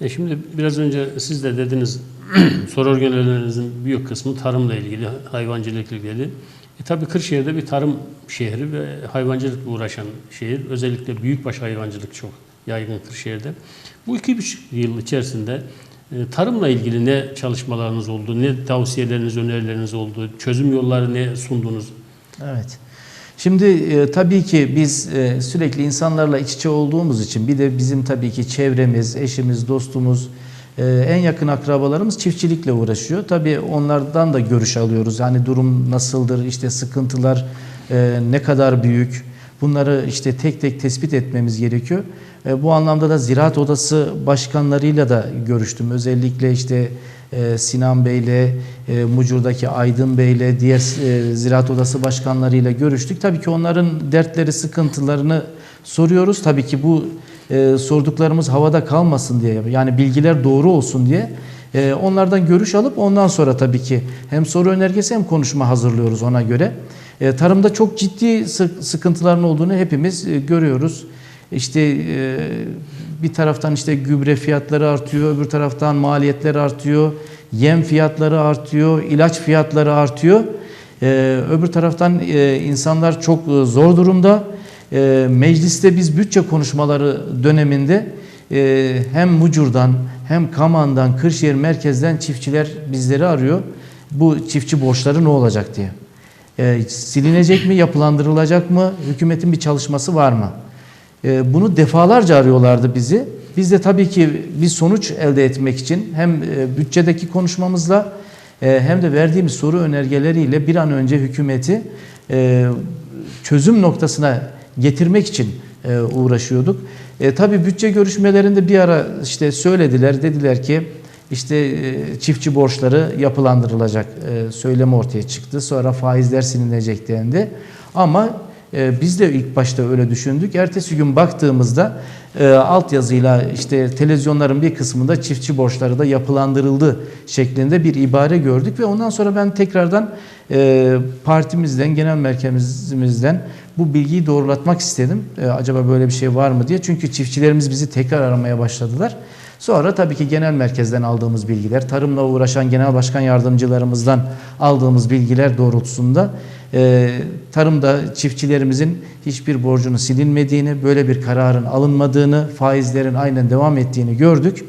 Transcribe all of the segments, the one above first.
E şimdi biraz önce siz de dediniz soru örgülerinizin büyük kısmı tarımla ilgili, hayvancılıkla ilgili. E tabii Kırşehir'de bir tarım şehri ve hayvancılıkla uğraşan şehir. Özellikle büyükbaş hayvancılık çok yaygın Kırşehir'de. Bu iki buçuk yıl içerisinde e, tarımla ilgili ne çalışmalarınız oldu, ne tavsiyeleriniz, önerileriniz oldu, çözüm yolları ne sundunuz? Evet. Şimdi e, tabii ki biz e, sürekli insanlarla iç içe olduğumuz için bir de bizim tabii ki çevremiz, eşimiz, dostumuz, e, en yakın akrabalarımız çiftçilikle uğraşıyor. Tabii onlardan da görüş alıyoruz. Yani durum nasıldır, işte sıkıntılar e, ne kadar büyük. Bunları işte tek tek tespit etmemiz gerekiyor. E, bu anlamda da Ziraat Odası başkanlarıyla da görüştüm. Özellikle işte e, Sinan Bey'le, e, Mucur'daki Aydın Bey'le, diğer Ziraat Odası başkanlarıyla görüştük. Tabii ki onların dertleri, sıkıntılarını soruyoruz. Tabii ki bu sorduklarımız havada kalmasın diye, yani bilgiler doğru olsun diye e, onlardan görüş alıp ondan sonra tabii ki hem soru önergesi hem konuşma hazırlıyoruz ona göre. E, tarımda çok ciddi sı- sıkıntıların olduğunu hepimiz e, görüyoruz. İşte e, bir taraftan işte gübre fiyatları artıyor, öbür taraftan maliyetler artıyor, yem fiyatları artıyor, ilaç fiyatları artıyor. E, öbür taraftan e, insanlar çok zor durumda. Mecliste biz bütçe konuşmaları döneminde e, hem Mucur'dan hem Kaman'dan, Kırşehir merkezden çiftçiler bizleri arıyor. Bu çiftçi borçları ne olacak diye. E, silinecek mi, yapılandırılacak mı, hükümetin bir çalışması var mı? E, bunu defalarca arıyorlardı bizi. Biz de tabii ki bir sonuç elde etmek için hem e, bütçedeki konuşmamızla e, hem de verdiğimiz soru önergeleriyle bir an önce hükümeti e, çözüm noktasına getirmek için uğraşıyorduk. E, tabii bütçe görüşmelerinde bir ara işte söylediler, dediler ki işte e, çiftçi borçları yapılandırılacak e, söylemi ortaya çıktı. Sonra faizler silinecek dendi. Ama e, biz de ilk başta öyle düşündük. Ertesi gün baktığımızda e, altyazıyla işte televizyonların bir kısmında çiftçi borçları da yapılandırıldı şeklinde bir ibare gördük ve ondan sonra ben tekrardan e, partimizden, genel merkezimizden bu bilgiyi doğrulatmak istedim. E, acaba böyle bir şey var mı diye. Çünkü çiftçilerimiz bizi tekrar aramaya başladılar. Sonra tabii ki genel merkezden aldığımız bilgiler, tarımla uğraşan genel başkan yardımcılarımızdan aldığımız bilgiler doğrultusunda e, tarımda çiftçilerimizin hiçbir borcunun silinmediğini, böyle bir kararın alınmadığını, faizlerin aynen devam ettiğini gördük.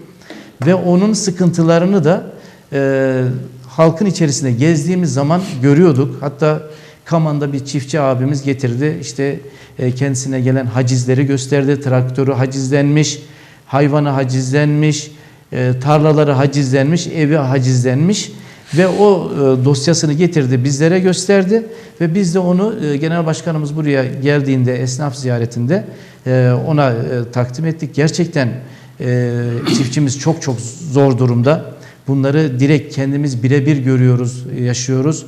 Ve onun sıkıntılarını da e, halkın içerisinde gezdiğimiz zaman görüyorduk. Hatta Kaman'da bir çiftçi abimiz getirdi. İşte e, kendisine gelen hacizleri gösterdi. Traktörü hacizlenmiş, hayvanı hacizlenmiş, e, tarlaları hacizlenmiş, evi hacizlenmiş ve o e, dosyasını getirdi bizlere gösterdi ve biz de onu e, genel başkanımız buraya geldiğinde esnaf ziyaretinde ona takdim ettik. Gerçekten çiftçimiz çok çok zor durumda. Bunları direkt kendimiz birebir görüyoruz, yaşıyoruz.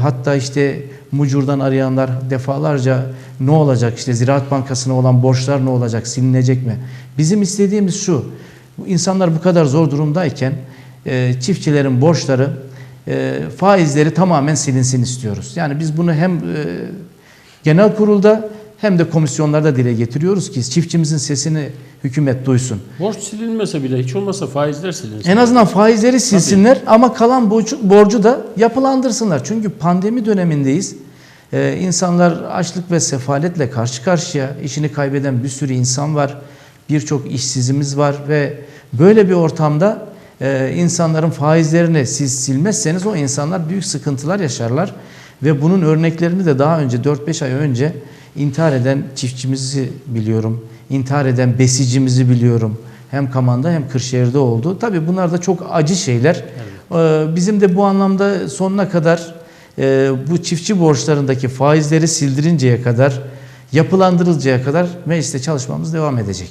Hatta işte Mucur'dan arayanlar defalarca ne olacak işte Ziraat Bankası'na olan borçlar ne olacak silinecek mi? Bizim istediğimiz şu insanlar bu kadar zor durumdayken e, çiftçilerin borçları e, faizleri tamamen silinsin istiyoruz. Yani biz bunu hem e, genel kurulda hem de komisyonlarda dile getiriyoruz ki çiftçimizin sesini hükümet duysun. Borç silinmese bile hiç olmazsa faizler silinsin. En azından faizleri silsinler ama kalan borcu, borcu da yapılandırsınlar. Çünkü pandemi dönemindeyiz. Ee, insanlar açlık ve sefaletle karşı karşıya. işini kaybeden bir sürü insan var. Birçok işsizimiz var ve böyle bir ortamda e, insanların faizlerini siz silmezseniz o insanlar büyük sıkıntılar yaşarlar. Ve bunun örneklerini de daha önce 4-5 ay önce intihar eden çiftçimizi biliyorum. İntihar eden besicimizi biliyorum. Hem Kaman'da hem Kırşehir'de oldu. Tabii bunlar da çok acı şeyler. Ee, Bizim de bu anlamda sonuna kadar e, bu çiftçi borçlarındaki faizleri sildirinceye kadar, yapılandırılıncaya kadar mecliste çalışmamız devam edecek.